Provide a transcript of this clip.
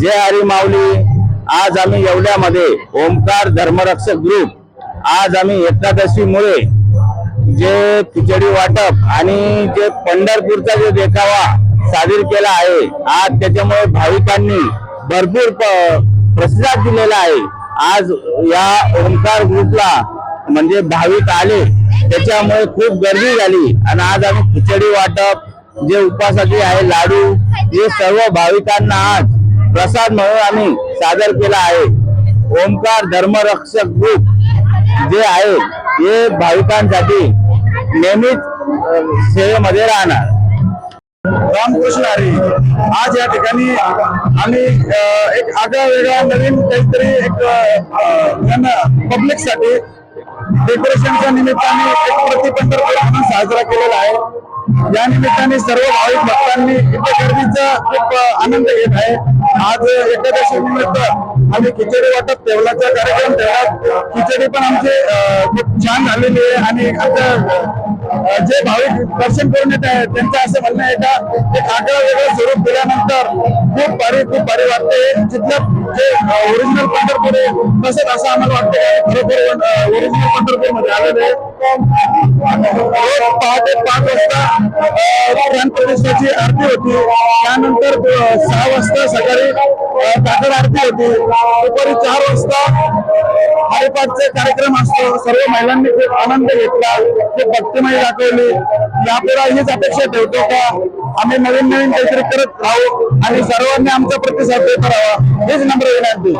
जय हरी माऊली. आज आम्ही येवल्यामध्ये ओमकार धर्मरक्षक ग्रुप आज आम्ही एकादशीमुळे जे खिचडी वाटप आणि जे पंढरपूरचा जो देखावा सादर केला आहे आज त्याच्यामुळे भाविकांनी भरपूर प- प्रतिसाद दिलेला आहे. आज या ओमकार ग्रुपला म्हणजे भाविक आले त्याच्यामुळे खूप गर्दी झाली आणि आज आम्ही खिचडी वाटप जे उपासाचे आहे लाडू हे सर्व भाविकांना आज प्रसाद म्हणून आम्ही सादर केला आहे. ओमकार धर्मरक्षक ग्रुप जे आहे हे भाविकांसाठी नेहमीच सेवेमध्ये राहणार. रामकृष्ण हरी आज या ठिकाणी आम्ही एक आगळा वेगळा नवीन काहीतरी एक पब्लिकसाठी डेकोरेशनच्या निमित्ताने एक प्रति पंढरपूर म्हणून साजरा केलेला आहे. या निमित्ताने सर्व भाविक भक्तांनी इथे गर्दीचा खूप आनंद घेत आहे. आज एकादशी निमित्त आम्ही खिचडी वाटप तेवलाचा कार्यक्रम ठेवला खिचडी पण आमची खूप छान झालेली आहे. आणि आता जे भाविक दर्शन करून येत आहेत त्यांचं असं म्हणणं आहे का एक आगळं वेगळं स्वरूप दिल्यानंतर खूप भारी खूप भारी वाटते. तिथलं जे ओरिजिनल पंढरपूर आहे तसंच असं आम्हाला वाटतं खरोखर ओरिजिनल पंढरपूरमध्ये आलेलं आहे पहाटे पाच वाजता प्राण प्रतिष्ठाची आरती होती. त्यानंतर सहा वाजता सकाळी काकड आरती होती. दुपारी चार वाजता हरिपाठचे कार्यक्रम असतो. सर्व महिलांनी खूप आनंद घेतला. खूप भक्तिमय दाखवली. यापुढे हीच अपेक्षा ठेवतो का आम्ही नवीन नवीन काहीतरी करत राहू आणि सर्वांनी आमचा प्रतिसाद देत राहावा हीच नम्र विनंती.